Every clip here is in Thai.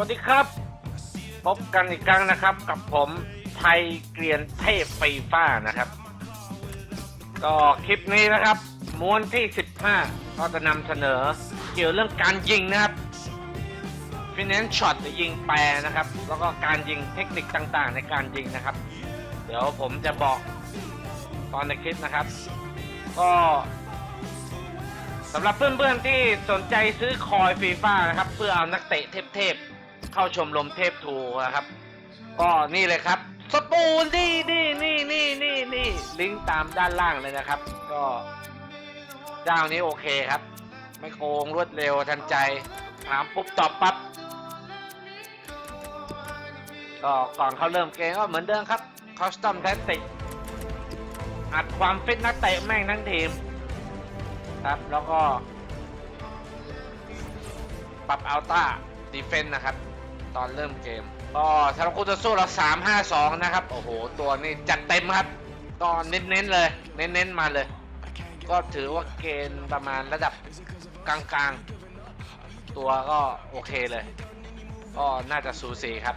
วัสดีครับ พบกันอีกครั้งนะครับ กับผมไทยเกรียนเทพไฟฟ้านะครับ ก็คลิปนี้นะครับ ม้วนที่ 15 ก็จะนำเสนอเกี่ยวเรื่องการยิงนะครับฟินแลนซ์ช็อตยิงแปรนะครับ แล้วก็การยิงเทคนิคต่างๆ ในการยิงนะครับ เดี๋ยวผมจะบอกตอนในคลิปนะครับ ก็สำหรับเพื่อนๆที่สนใจซื้อคอยฟีฟ่านะครับ เพื่อเอานักเตะเทพๆ เข้าชมรมเทพทูนะครับ ก็นี่เลยครับ สปูนนี่นี่นี่นี่นี่นี่ลิงก์ตามด้านล่างเลยนะครับ ก็เจ้านี้โอเคครับ ไม่โกงรวดเร็วทันใจ ถามปุ๊บตอบปั๊บก็ก่อนเขาเริ่มเกมก็เหมือนเดิมครับคอสตอมแทสติกอัดความฟิตนักเตะแม่งทั้งทีม ครับแล้วก็ ปรับอัลต้าดีเฟนต์นะครับ ตอนเริ่มเกมก็สำหรับคู่ต่อสู้เรา3 5 2นะครับ โอ้โห ตัวนี้จัดเต็มครับก็เน้นๆเลย เน้นๆมาเลย ก็ถือว่าเกณฑ์ประมาณระดับกลางๆ ตัวก็โอเคเลย ก็น่าจะสูสีครับ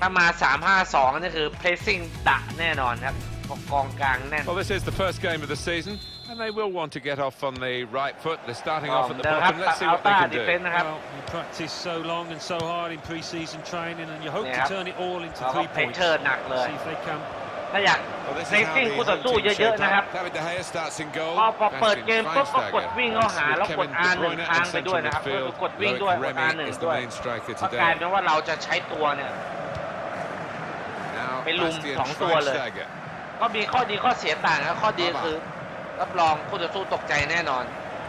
ถ้ามา 3 5 2 นี่คือ pressing ดะแน่นอนครับกองกลางแน่น Well, this is the first game of the season, and they will want to get off on the right foot. They're starting Oh, off at the they'll bottom. have Let's see what they Alta can do. defend. Have- Well, you practice so long and so hard in pre-season training, and you hope Yeah. to turn it all into แล้วก็ three เพ points. เชอร์หนักเลย See if they can. ถ้าอยาก Well, this เร is ต how ติ้ง the คู่ต่อ home สู้ team เยอะ shaped ๆนะครับ up. David De Gea starts in goal. พอพอเปิด Bastian เกมปุ๊บก็กด Schweinsteiger. วิ่งเข้าหาแล้วกด Kevin De R1 Bruyne ค้าง in ไปด้วย central นะครับก็ midfield. คือกดวิ่งด้วย Loic กด Remy R1 is the ด้วย main striker ก็กลาย today. เป็นว่าเราจะใช้ตัวเนี่ย Now ไปลุม Bastian สองตัวเลย Schweinsteiger. ก็มีข้อดีข้อเสียต่างนะข้อดีคือ รับรองคู่ต่อสู้ตกใจแน่นอน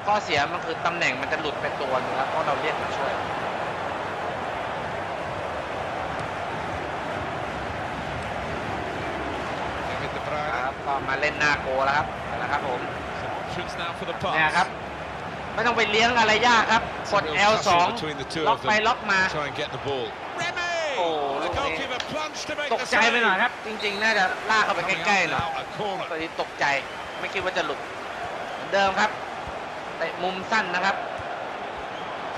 ข้อเสียมันคือตำแหน่งมันจะหลุดไปตัวนึงครับเพราะเราเรียกมาช่วย Kevin De ค Bruyne. รับก็มาเล่นหน้าโกแล้วครับนะครับผม Some options now for the เนี่ยครับ pass. ไม่ต้องไปเลี้ยงอะไรยากครับ กด Real L2 tussle between the two ล็อก of ไป them. ล็อกมา Try and get the ball. Remy! Oh, the look at goalkeeper plunged to make ตก the ใจไปหน่อย save. ครับ จริงๆ น่าจะลากเข้าไป Coming ใกล้ up ๆหน่อย now, a corner. ตอนนี้ตกใจ ไม่คิดว่าจะหลุดเหมือนเดิมครับเตะมุมสั้นนะครับ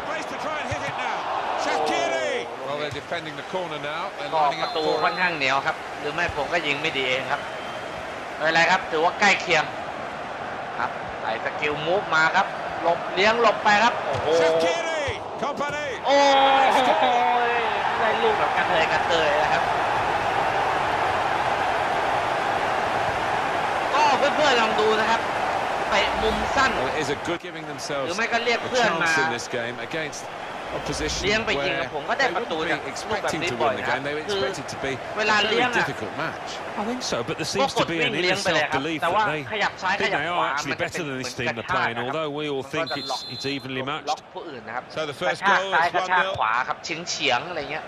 Space to try and hit it now. Shaqiri. Well, they're defending the corner now. They're ก็ lining ประ up ตู for ค่อน it. ข้างเหนียวครับ หรือไม่ผมก็ยิงไม่ดีเองครับไม่เป็นไรครับ ถือว่าใกล้เคียงครับใส่สกิลมูฟมาครับหลบเลี้ยงหลบไปครับ โอ้โห Shaqiri. Company. โอ้ยได้ลูกแบบกระเทยกระเทยนะครับ ก็ เพื่อนๆลองดูนะครับเตะมุมสั้น Well, it is a good giving ห themselves รือไม่ก็เรียก a เพื่อนมา chance in this game against opposition เลี้ยงไปยิง where กับผมก็ได้ they ประตู wouldn't จาก be ลูกแบบ expecting นี้ to บ่อย win the นะครับ game. They were คือ expected to be เวลา a เลี้ยง very อะ difficult match. I think so, but there ก็ seems ก to ด be วิ่ง an เลี้ยง inner ไปเลยครับ self-belief แต่ว่า that they ขยับซ้าย think ขยับ they ขวา are actually มันจะ better เป็น than เหมือน this team กระ they're ชาก playing, นะครับ although we all ก็ think จะล็อก it's it's evenly ล็อก matched. ผู้อื่นนะครับ So the กระ first ชาก goal ซ้าย is กระชาก 1-0. ขวาครับเฉียงเฉียงๆอะไรเงี้ย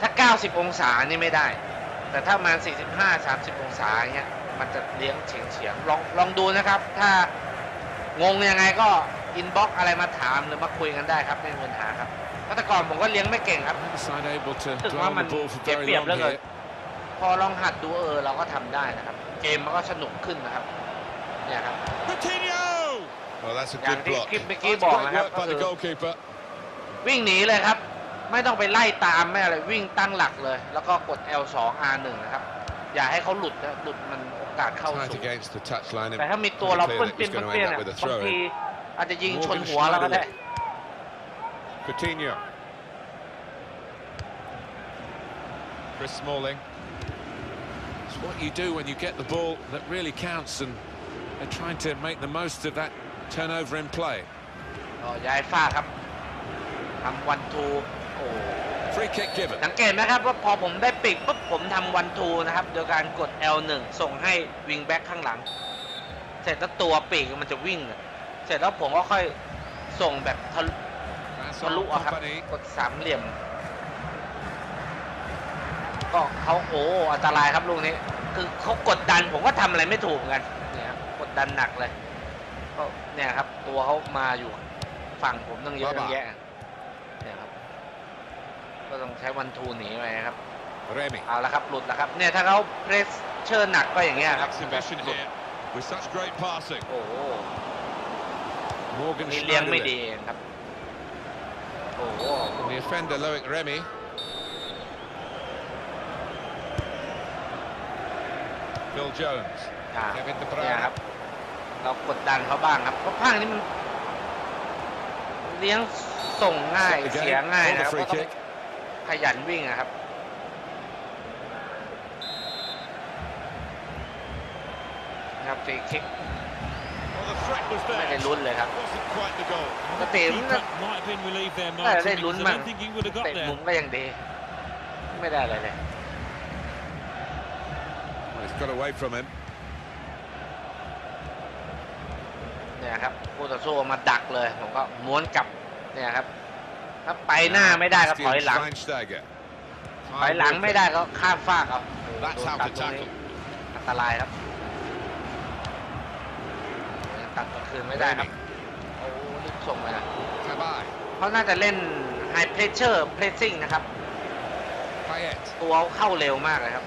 ถ้า 90 องศานี่ไม่ได้ แต่ถ้ามา 45 30 องศาเงี้ย มันจะเลี้ยงเฉียงเฉียงๆลองลองดูนะครับ ถ้างงยังไงก็อินบ็อกอะไรมาถามหรือมาคุยกันได้ครับไม่มีปัญหาครับเพราะแต่ก่อนผมก็เลี้ยงไม่เก่งครับ Neither side able to รู้สึก dwell ว่า on มัน the ball for เจ็บ very เปรียบ long เหลือเกิน here. พอลองหัดดูเออเราก็ทำได้นะครับ เกมมันก็สนุกขึ้นนะครับเนี่ยครับ Coutinho! Well, that's a Yeah, good this block. keep- That's keep great on, work by the uh, goalkeeper. วิ่งหนีเลยครับ ไม่ต้องไปไล่ตามไม่อะไรวิ่งตั้งหลักเลย แล้วก็กด L2 R1 นะครับ อย่าให้เขาหลุดนะหลุดมันโอ กาสเข้า Tight สูง against the touchline. แต่ถ้ามีตัวเรา Pretty เปิ้ clear น that เปี้ยน he's เปิ้น going to เปี้ยน end เนี่ย up with a บาง throw ที in. อาจจะยิงชน Morgan หัวเราก็ได้ Coutinho. Chris Smalling. It's what you do when you get the ball that really counts, and they're trying to make the most of that turnover in play. ก็ย้ายฝ้ากครับทำวันทูโอ้ Free kick given. สังเกตไหมครับว่าพอผมได้ปิดปุ๊บผมทำวันทูนะครับ โดยการกด L1 ส่งให้วิงแบ็คข้างหลัง เสร็จแล้วตัวปีกมันจะวิ่งอะเสร็จแล้วผมก็ค่อยส่งแบบทะลุ That's ทะลุ all อะครับ company. กดสามเหลี่ยม ก็เขาโอ้อันตรายครับลูกนี้ คือเขากดดันผมก็ทำอะไรไม่ถูกเหมือนกันเนี่ยครับกดดันหนักเลยก็เนี่ยครับ ตัวเขามาอยู่ฝั่งผมตั้งเยอะบ้าๆตั้งแยะเนี่ยครับ ก็ต้องใช้วันทูหนีไปครับ Remy. เอาละครับหลุดแล้วครับเนี่ยถ้าเขาเพรสเชิญหนักก็อย่างเงี้ยครับ Exhibition here with such great passing. โอ้โห Morgan นี่เลี้ยงไม่ Schneiderlin. ดีเองครับ โอ้โห the offender Loic Remy. Phil Jones. อ่า Kevin De เนี่ย Bruyne. ครับ เรากดดันเขาบ้างครับเพราะภาคนี้มัน เลี้ยงส่งง่าย Set the เสีย game ง่าย for นะ the ครับ free ก็ต้อง kick. ขยันวิ่งอะครับนะครับฟรีคิก Well, the threat was ไม่ได้ there. ลุ้นเลยครับ Wasn't quite the goal. ปกติมัน Keeper might have been relieved there, น่าจะ Martin, ได้ลุ้น because I มั่ง don't think he would have got เตะ there. มุมก็ยังดี ไม่ได้อะไรเลย Well, he's got away from him. เนี่ยครับคู่ต่อสู้มาดักเลย ผมก็ม้วนกลับเนี่ยครับ ถ้าไปหน้าไม่ได้ก็ถอยหลัง Schweinsteiger. ถอยหลังไม่ได้ก็ข้ามฟากเอา That's โดน how ตัด to ตรงนี้ tackle. อันตรายครับตัดกลางคืนไม่ได้ครับโอ้รีบส่งไปนะ Tabai. เขาน่าจะเล่น High Pressure Pressing นะครับ Payet. ตัวเข้าเร็วมากเลยครับ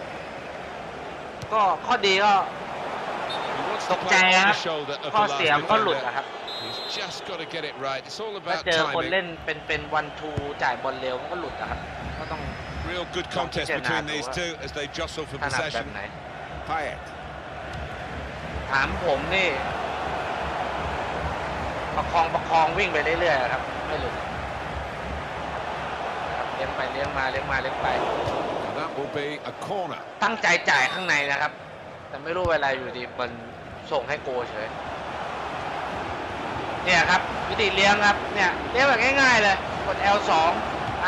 ก็ข้อดีก็ He wants to ตกใจ play on ครั the บ shoulder of ข้อ the เสีย last มันก็หลุด defender. อะครับ He's just got to get it right. It's all ถ้า about เจอคน timing. เล่นเป็นเป็นวันทูจ่ายบอลเร็วมันก็หลุดอะครับก็ต้อง Real good contest Don't between get these that. two as they jostle for ถนัดแบบ possession. ไหน Payet. ถามผมนี่ ประคองประคองวิ่งไปเรื่อยๆครับ ไม่หลุดนะครับเลี้ยงไปเลี้ยงมาเลี้ยงมาเลี้ยงไป And that will be a corner. ตั้งใจจ่ายข้างในนะครับ แต่ไม่รู้เวลาอยู่ดีมันส่งให้โกเฉย เนี่ยครับวิธีเลี้ยงครับเนี่ยเลี้ยงแบบง่ายๆเลยกด L2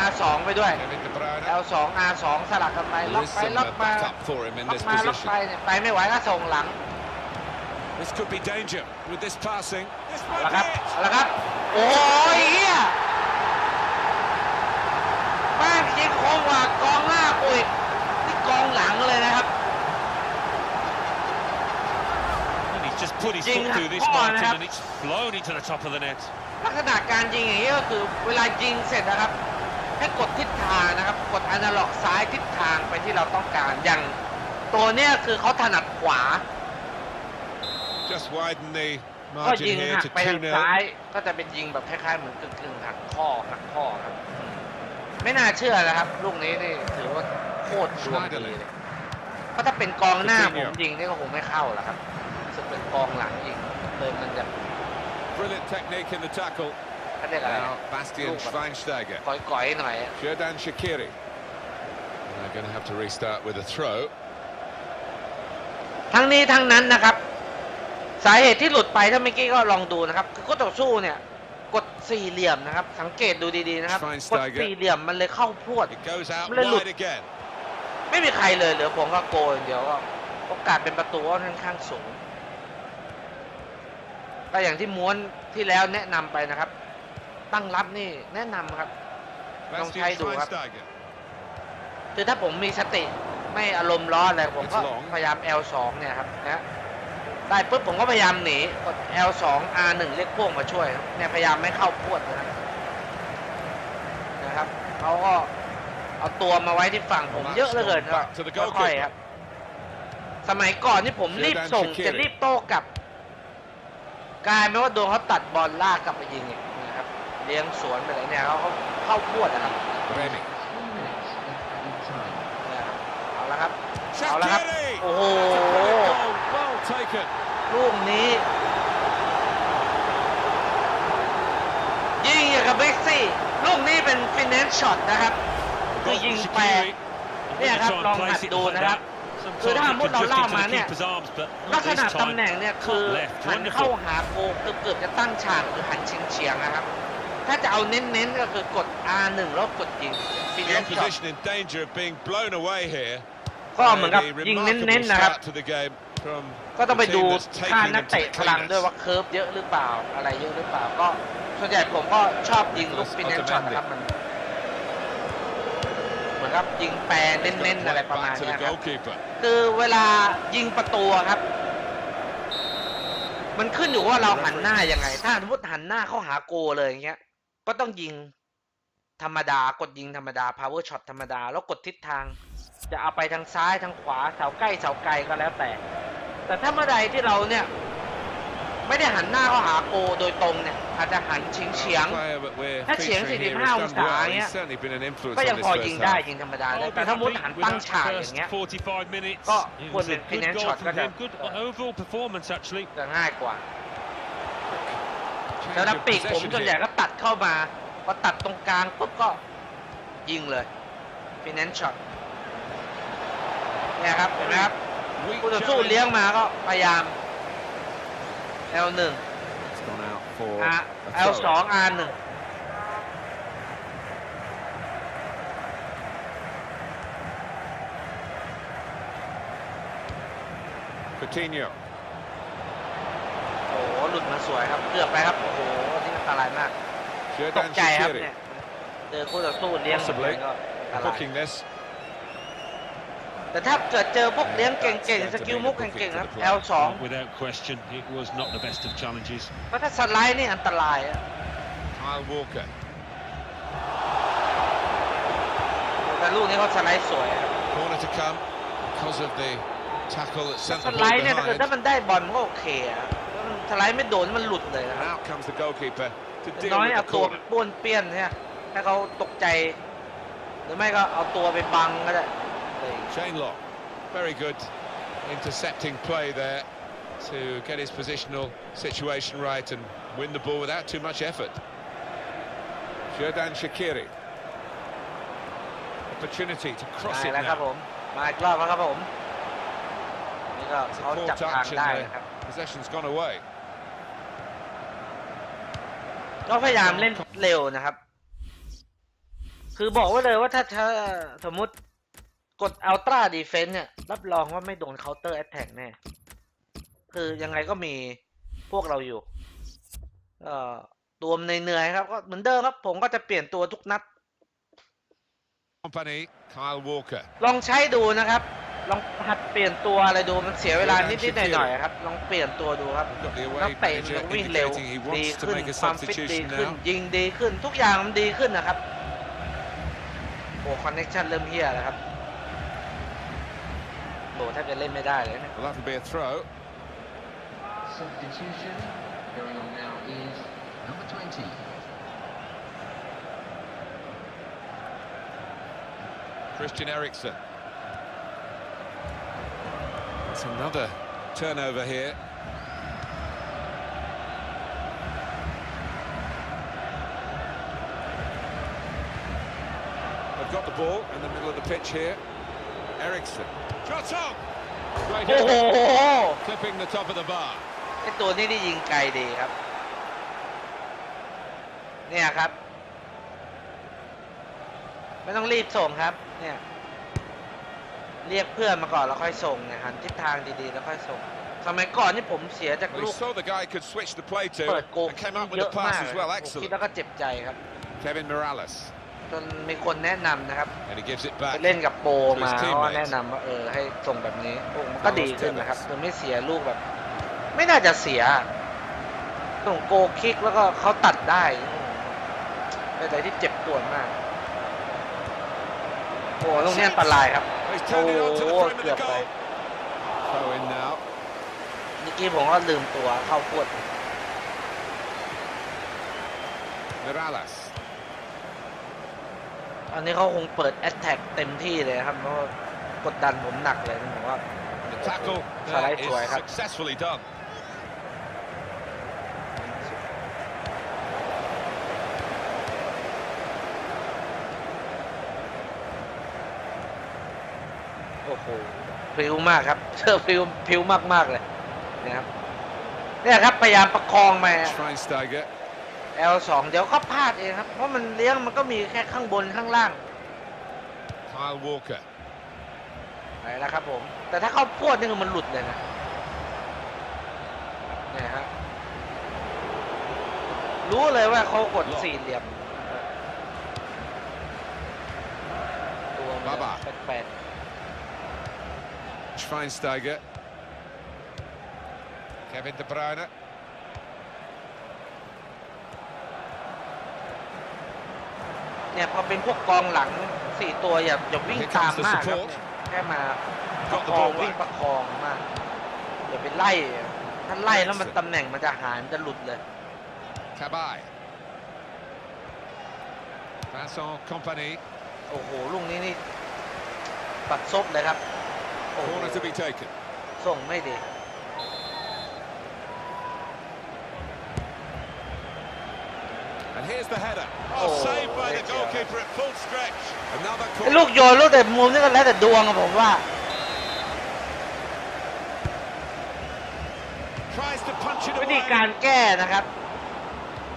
R2 ไปด้วย Kevin De Bruyne. L2 R2 สลับกันไปล็ There อก is ไป some ล็อก uh, มา backup for him in ล็อก this มาล็อกไป position. เนี่ยไปไม่ไหวก็ส่งหลัง This could be danger with this passing. This เอา might ละครับ be it. เอาละครับโอ้ยเฮียแม่งยิงโค้งกว่ากองหน้ากูอีกนี่กองหลังเลยนะครับ And he's just put his Jing foot through this, Hong Martin, นะ ครับ and it's flown into the top of the net. ลักษณะการยิงอย่างนี้ก็คือเวลายิงเสร็จนะครับ ให้กดทิศทางนะครับ กดอนาล็อกซ้ายทิศทางไปที่เราต้องการอย่างตัวเนี้ยคือเขาถนัดขวา Just widen the ก็ margin ยิง here หัก to ไปทาง2ซ้าย 0. ก็จะเป็นยิงแบบคล้ายๆเหมือนกึ่งๆหักข้อหักข้อครับอืมไม่น่าเชื่อนะครับ ลูกนี้นี่ถือว่าโคตรดวงดีเลยเพราะถ้าเป็นกองหน้าผมยิงนี่ก็คงไม่เข้าแล้วครับรู้ สึกเป็นกองหลังยิงเลยมันจะ Brilliant technique in the tackle. เขาเรียกอะไร Now Bastian Look. Schweinsteiger. ก่อยๆหน่อยอะ Jordan Shakiri. They're going to have to restart with a throw. ทั้งนี้ทั้งนั้นนะครับ สาเหตุที่หลุดไปถ้าเมื่อกี้ก็ลองดูนะครับคือก็ต่อสู้เนี่ยกดสี่เหลี่ยมนะครับ สังเกตดูดีๆนะครับ Schweinsteiger กดสี่เหลี่ยมมันเลยเข้าพรวด It goes out Lên lụt. wide again. ไม่มีใครเลยเหลือผมกับโกอย่างเดียวก็โอกาสเป็นประตูก็ค่อนข้างสูง ก็อย่างที่ม้วนที่แล้วแนะนำไปนะครับ ตั้งรับนี่แนะนำครับ Long Bastian thay đủ ครับ Schweinsteiger. คือถ้าผมมีสติไม่อารมณ์ร้อนอะไรผมก็ It's long พยายาม L2 เนี่ยครับนะได้ปุ๊บผมก็พยายามหนีกด L2 R1 เรียกพวกมาช่วยครับเนี่ยพยายามไม่เข้าพวดนะครับนะครับเขาก็เอาตัวมาไว้ที่ฝั่งผมเยอะเหลือเกินครับ Back to the ค่อย goalkeeper ๆครับ สมัยก่อนที่ผมรีบส่ง Sheridan จะ Shaqiri รีบโต้กลับ กลายเป็นว่าโดนเขาตัดบอลลากกลับไปยิงอีกนะครับเลี้ยงสวนไปเลยเนี่ยเขาเขาเข้าพวดนะครับ Remy. เอาละครับเอาละครับ Shaqiri. โอ้โห Goal, well taken. ลูกนี้ยิงอย่างกับเบกซี่ลูกนี้เป็นฟินแลนซ์ช็อตนะครับคือยิงแปลก Shaqiri. เนี่ยครับ Try and ลอง place หัด it ดู like นะครับ that. คือถ้า Sometimes มุ it ด can เรา drift ล่า into มา the เนี่ย keeper's arms, but ลั not กษณะ this ตำแหน่ time. งเนี่ยคือ Top left, หันเข้า wonderful. หาโกเกือบเกือบจะตั้งฉากหรือหันเฉียงเฉียงๆนะครับ ถ้าจะเอาเน้นๆก็คือกด R1 แล้วกดยิงฟินแล The นซ์ช็อต opposition in danger of being blown away here. ก็เหมือนกับ A ยิง remarkable เน้นๆนะครับ start to the game from ก็ต้องไป the ดู team that's ท่า taking นัก them เตะ to พลัง cleaners. ด้วยว่าเคิร์ฟเยอะหรือเปล่าอะไรเยอะหรือเปล่าก็ส่วนใหญ่ผมก็ชอบยิงลูก Nicholas ฟินแลนซ์ช็อตนะครับมันเห มือนกับยิงแปร He's เน้ got น to ๆอะไร play it ประมาณ back to เนี้ the ยครับ goalkeeper. คือเวลายิงประตูอะครับ มันขึ้นอยู่ว่าเราหันหน้ายังไง ถ้าสมมติหันหน้าเข้าหาโกเลยอย่างเงี้ย ก็ต้องยิงธรรมดากดยิงธรรมดา power shot ธรรมดา แล้วกดทิศทาง จะเอาไปทางซ้ายทางขวาเสาใกล้เสาไกลก็แล้วแต่ แต่ถ้าเมื่อใดที่เราเนี่ย ไม่ได้หันหน้าเข้าหาโกโดยตรงเนี่ยอาจจะหันเฉียงเฉียง Player that we're ถ้าเฉียง featuring here 45 has อง done ศา well. เงี้ย He's certainly been an influence ก็ on ยัง this พอ first ยิงได้ half. ยิงธรรมดา I'll ได้ be แต่ถ้ามุด happy หัน with ตั้ง that ฉากอย่าง first เงี้ย45 minutes. Có It quân was a bên good finance goal shot from có him. được. Good overall performance, actually. จะง่ายกว่า Change แล้วนัก of ปีกผม possession ส่วนใหญ่ here. ก็ตัดเข้ามาพอตัดตรงกลางปุ๊บก็ยิงเลยฟินแลนซ์ช็อตเนี่ยครับเห็นไหมครับ Weak คู่ต่อสู้ challenge. เลี้ยงมาก็พยายาม L1 It's gone out for R a L2 throw. R1 Coutinho. โอ้โหหลุดมาสวยครับเกือบไปครับ โอ้โหนี่อันตรายมาก ตก Xherdan ใจครับ Shaqiri เนี่ย เจอคู่ต่อสู้เลี้ยง Possibly ก็อันตราย hooking this. แต่ถ้าเกิดเจอพวกเลี้ยงเก่งๆ สกิลมุกเก่งๆครับ L2 Without question, it was not the best of challenges. เพราะถ้าสไลด์นี่อันตรายอะ Kyle Walker. แต่ลูกนี้เขาสไลด์สวยครับ Corner to come because of the tackle that sent ส the ไล ball ด์เนี่ยถ้าเกิด behind. ถ้ามันได้บอลมันก็โอเคอะถ้ามันสไลด์ไม่โดนมันหลุดเลยนะ And ครับ out comes the goalkeeper to อย่าง deal น้อย with เอา the ตัว corner. ป้วนเปี้ยนเนี่ยให้เขาตกใจ หรือไม่ก็เอาตัวไปบังก็ได้ Shane Lock, very good intercepting play there to get his positional situation right and win the ball without too much effort. Xherdan Shakiri. Opportunity to cross มา it แล้วครับผ now. ม มาอีกรอบแล้วครับผม นี่ก็ It's เขา a poor จับทาง touch ได้ and นะครับ the possession's gone away. ก็พยายามเล่นเร็วนะครับ คือบอกไว้เลยว่าถ้าถ้าสมมุติ กดอัลตร้าดีเฟน s ์เนี่ย รับรองว่าไม่โดนเคาน์เตอร์แอตแทกแน่ คือยังไงก็มีพวกเราอยู่ เอ่อ ตัวมันเหนื่อยๆครับ ก็เหมือนเดิมครับ ผมก็จะเปลี่ยนตัวทุกนัด Company, Kyle Walker. ลองใช้ดูนะครับ ลองหัดเปลี่ยนตัวอะไรดูมันเสียเวลานิดๆหน่อยๆครับ ลองเปลี่ยนตัวดูครับ Got the นัก away เตะมัน manager จะวิ่งเร็ว indicating he ดี wants to ขึ้น make a ความฟิตดี substitution ขึ้น now. ยิงดีขึ้น ทุกอย่างมันดีขึ้นนะครับโอ้คอนเน็ชันเริ่มเฮียแล้วครับ โอ้แทบจะเล่นไม่ได้เลยเนี่ย Well, that'll be a throw. Substitution going on now is number 20. Christian Eriksen. It's another turnover here. They've got the ball in the middle of the pitch here. Eriksen. Shot on! Great โอ้โห hit, clipping the top of the bar. ไอตัวนี้ได้ยิงไกลดีครับ เนี่ยครับ ไม่ต้องรีบส่งครับ เนี่ย เรียกเพื่อนมาก่อนแล้วค่อยส่งเนี่ยหันทิศทางดีๆแล้วค่อยส่ง สมัยก่อนนี่ผมเสียจาก Well, ลู he ก saw the guy could switch the play เปิ to ดโก and came up with เย the อะมาก pass as well. ผมคิด Excellent. แล้วก็เจ็บใจครับ Kevin Morales. จนมีคนแนะนำนะครับ And he gives it ไป back. เล่นกับโปรมา His เขาก็ teammates แนะนำว่าเออให้ส่งแบบนี้โอ้มันก็ Carlos ดีขึ้นนะครับ Tevez คือไม่เสียลูกแบบ ไม่น่าจะเสียส่งโกคิกแล้วก็เขาตัดได้โอ้เป็นอะไรที่เจ็บปวดมากโอ้ลูกนี้อันตรายครับ He's โอ้ turned it on to the frame of เกือ the บไป goal. Throw in now. เมื่อกี้ผมก็ลืมตัวเข้าพวด Morales. อันนี้เขาคงเปิดแอตแทกเต็มที่เลยครับเพราะว่ากดดันผมหนักเลยผมว่า The tackle Shall I there try, is huh? successfully done. โอ้โหพริ้วมากครับเชื่อพริ้วพริ้วมากๆเลยนะครับเนี่ยครับพยายามประคองมา Schweinsteiger. L2 เดี๋ยวก็พลาดเองครับ เพราะมันเลี้ยงมันก็มีแค่ข้างบนข้างล่าง Kyle Walker. ไปแล้วครับผม แต่ถ้าเขาพวดนี่คือมันหลุดเลยนะเนี่ยฮะรู้เลยว่าเขากดสี่เหลี่ยม ตัวมันบ้าแปลก Schweinsteiger. Kevin De Bruyne. เนี่ยพอเป็นพวกกองหลังสี่ตัวอย่าอย่าวิ่ง Here ตาม comes the มากครับ support. เนี่ยแค่มาประ Got the คอง ball วิ่ง back. ประคองมากอย่าไปไล่ถ้าไล่แล้วมันตำแหน่งมันจะหายมันจะหลุดเลย Cabaye. Vincent Company. โอ้โหลูกนี้นี่ปัดซบเลยครับโอ้โห Corner to be taken. ส่งไม่ดี here's the header. Oh, Oh, saved by the great job. goalkeeper at full stretch. Another ไอ้ลูก corner. โยนลูกแต่มุมนี่ก็แล้วแต่ดวงอะผมว่า Tries to punch it วิธี away. การแก้นะครับ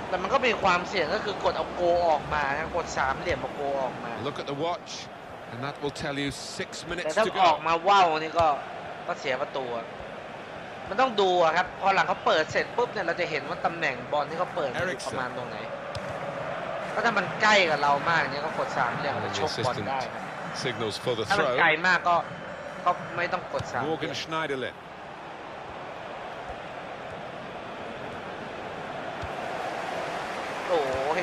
แต่มันก็มีความเสี่ยงก็คือกดเอาโกออกมานะกดสามเหลี่ยมเอาโกออกมา Look at the watch, and that will tell you six แต่ minutes ถ้า to ออก go. มาว่าวนี่ก็ก็เสียประตูอะมันต้องดูอะครับ พอหลังเขาเปิดเสร็จปุ๊บเนี่ยเราจะเห็นว่าตำแหน่งบอลที่เขาเปิดมันอยู่ Eriksen ประมาณตรงไหน ก็ถ้ามันใกล้กับเรามากเนี่ยก็กดสามเหลี่ยม And ไป the ชกบอล assistant ได้นะ signals for the ถ้ามัน throw. ไกลมากก็ก็ไม่ต้องกดสามเหลี่ Morgan ยม Schneiderlin. โอ้ย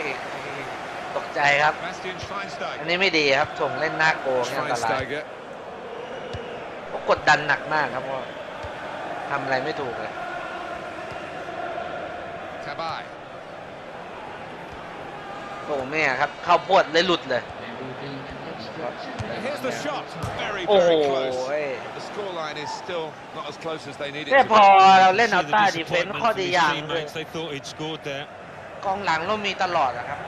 ตกใจครับ Bastian อัน Schweinsteiger. นี้ไม่ดีครับส่งเล่นหน้าโกงเนี่ยอันตราย Schweinsteiger. ก็กดดันหนักมากครับเพราะว่าทำอะไรไม่ถูกเลย Cabaye. โอ้แม่ครับเข้าพวดเลยหลุดเลย There will be an extra two And here's the minutes. shot. Very, โอ้โห very close. The scoreline is still not as close as they need it เนี่ย to พอ be. เราเล่น See เอา the ต้าดีเฟน disappointment ข้อ for ดี his อย่างคือ teammates. They thought he'd scored there. กองหลังเรามีตลอดนะครับ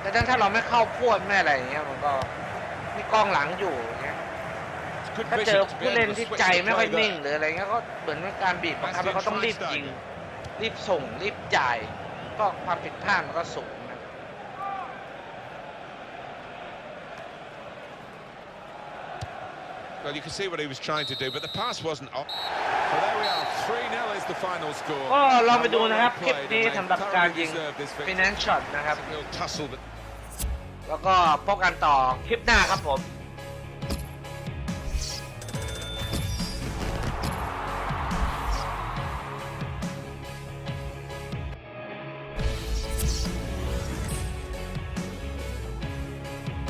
แต่ถ้าเราไม่เข้าพวดไม่อะไรอย่างเงี้ยมันก็มีกองหลังอยู่อย่างเงี้ย It's good ถ้าเจอ vision to be ผู้เล่น able to ที่ switch ใจ the ไม่ค่อย play นิ่ง there. หรืออะไรเงี้ยก็เหมือนเป็นการบีบบังคับให้เขาต้องรีบยิง รีบส่งรีบจ่าย ก็ความผิดพลาดมันก็สูงนะ Well, you can see what he was trying to do, but the pass wasn't up. So there we are. 3-0 is the final score. ก็ลองไปดู Well นะครับ คลิป played, นี้ and they สำหรับการ thoroughly ยิง deserved this victory. finance shot นะครับ It's a real tussle, but แล้วก็พบกันต่อคลิปหน้าครับผม and